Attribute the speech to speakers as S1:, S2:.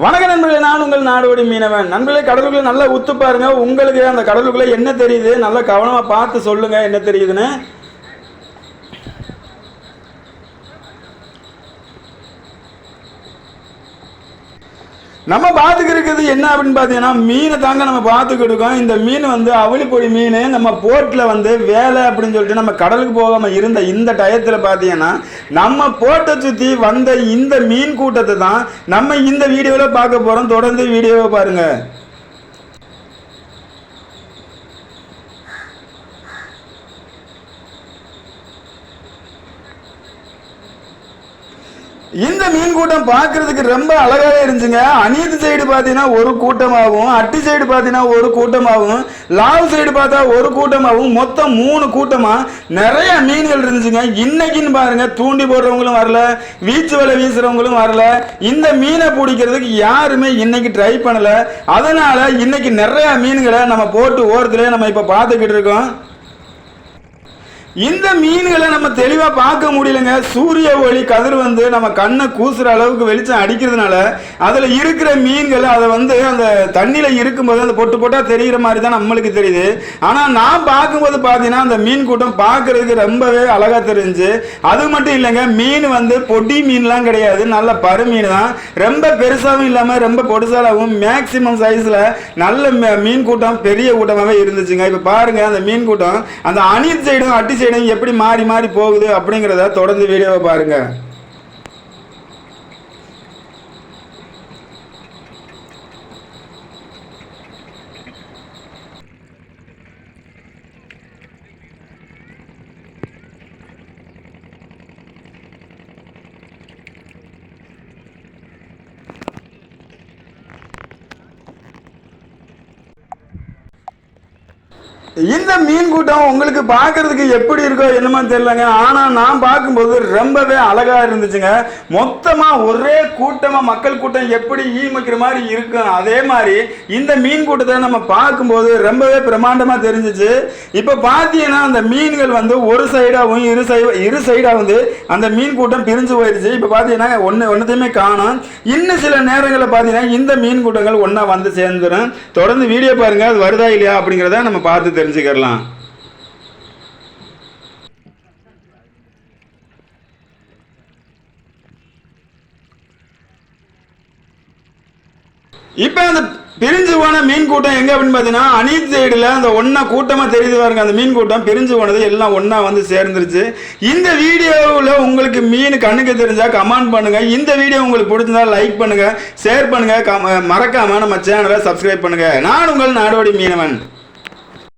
S1: வணக்க நண்பர்களே நான் உங்கள் நாடோடி மீனவன். நண்பர்களே கடலுக்குள்ள நல்லா உத்து பாருங்க. உங்களுக்கு அந்த கடலுக்குள்ள என்ன தெரியுது? நல்லா கவனமா பார்த்து சொல்லுங்க என்ன தெரியுதுன்னு. நம்ம பார்த்துக்கு என்ன அப்படின்னு பார்த்தீங்கன்னா மீனை தாங்க நம்ம பார்த்துக்கிட்டுருக்கோம் இந்த மீன் வந்து அவளிப்பொடி மீன் நம்ம போட்டில் வந்து வேலை அப்படின்னு சொல்லிட்டு நம்ம கடலுக்கு போகாமல் இருந்த இந்த டயத்தில் பார்த்தீங்கன்னா நம்ம போட்டை சுற்றி வந்த இந்த மீன் கூட்டத்தை தான் நம்ம இந்த வீடியோவில் பார்க்க போகிறோம் தொடர்ந்து வீடியோவை பாருங்கள் இந்த மீன் கூட்டம் பார்க்கறதுக்கு ரொம்ப அழகாவே இருந்துச்சுங்க. அநீதி சைடு பார்த்தீங்கன்னா ஒரு கூட்டமாகவும் அட்டி சைடு பார்த்தீங்கன்னா ஒரு கூட்டமாகவும் லாவ் சைடு பார்த்தா ஒரு கூட்டமாகவும் மொத்தம் மூணு கூட்டமா நிறைய மீன்கள் இருந்துச்சுங்க. இன்னைக்குன்னு பாருங்க தூண்டி போடுறவங்களும் வரல வீச்சு வலை வீசுறவங்களும் வரல. இந்த மீனை பிடிக்கிறதுக்கு யாருமே இன்னைக்கு ட்ரை பண்ணல. அதனால இன்னைக்கு நிறைய மீன்களை நம்ம போட்டு ஓரத்துல நம்ம இப்ப பார்த்துக்கிட்டு இருக்கோம். இந்த மீன்களை நம்ம தெளிவாக பார்க்க முடியலங்க. சூரிய ஒளி கதிர் வந்து நம்ம கண்ணை கூசுற அளவுக்கு வெளிச்சம் அடிக்கிறதுனால அதில் இருக்கிற மீன்கள் அதை வந்து அந்த தண்ணியில் இருக்கும்போது அந்த பொட்டு போட்டால் தெரிகிற மாதிரி தான் நம்மளுக்கு தெரியுது. ஆனால் நான் பார்க்கும்போது பார்த்தீங்கன்னா அந்த மீன் கூட்டம் பார்க்குறதுக்கு ரொம்பவே அழகாக தெரிஞ்சு அது மட்டும் இல்லைங்க மீன் வந்து பொடி மீன்லாம் கிடையாது. நல்ல பரு மீன் தான். ரொம்ப பெருசாகவும் இல்லாமல் ரொம்ப பொடுசாலாகவும் மேக்சிமம் சைஸில் நல்ல மீன் கூட்டம் பெரிய கூட்டமாகவே இருந்துச்சுங்க. இப்போ பாருங்கள் அந்த மீன் கூட்டம் அந்த அணில் சைடும் அட்டி சைடும் எப்படி மாறி மாறி போகுது அப்படிங்கிறத தொடர்ந்து வீடியோவை பாருங்க. இந்த மீன் கூட்டம் உங்களுக்கு பார்க்கிறதுக்கு எப்படி இருக்கோ என்னமோ தெரியலங்க. ஆனா நான் பார்க்கும்போது ரொம்பவே அழகா இருந்துச்சுங்க. மொத்தமா ஒரே கூட்டமா மக்கள் கூட்டம் எப்படி ஈமக்கிற மாதிரி இருக்கும் அதே மாதிரி இந்த மீன் கூட்டத்தை நம்ம பார்க்கும்போது ரொம்பவே பிரமாண்டமா தெரிஞ்சிச்சு. இப்ப பார்த்தீங்கன்னா அந்த மீன்கள் வந்து ஒரு சைடாகவும் இரு சைடு இரு சைடா வந்து அந்த மீன் கூட்டம் பிரிஞ்சு போயிருச்சு. இப்ப பார்த்தீங்கன்னா ஒன்று ஒன்றுத்தையுமே காணும். இன்னும் சில நேரங்களில் பார்த்தீங்கன்னா இந்த மீன் கூட்டங்கள் ஒன்றா வந்து சேர்ந்துடும் தொடர்ந்து வீடியோ பாருங்க. அது வருதா இல்லையா அப்படிங்கிறத நம்ம பார்த்து தெரிஞ்சுக்கலாம் இப்போ அந்த பிரிஞ்சு போன மீன் கூட்டம் எங்க அப்படின்னு பார்த்தீங்கன்னா அனீத் சைடில் அந்த ஒன்றா கூட்டமாக தெரியுது பாருங்க அந்த மீன் கூட்டம் பிரிஞ்சு போனது எல்லாம் ஒன்றா வந்து சேர்ந்துருச்சு. இந்த வீடியோவில் உங்களுக்கு மீன் கண்ணுக்கு தெரிஞ்சா கமெண்ட் பண்ணுங்க. இந்த வீடியோ உங்களுக்கு பிடிச்சிருந்தா லைக் பண்ணுங்க ஷேர் பண்ணுங்க மறக்காம நம்ம சேனலை சப்ஸ்கிரைப் பண்ணுங்க. நான் உங்கள் நாடோடி மீனவன்.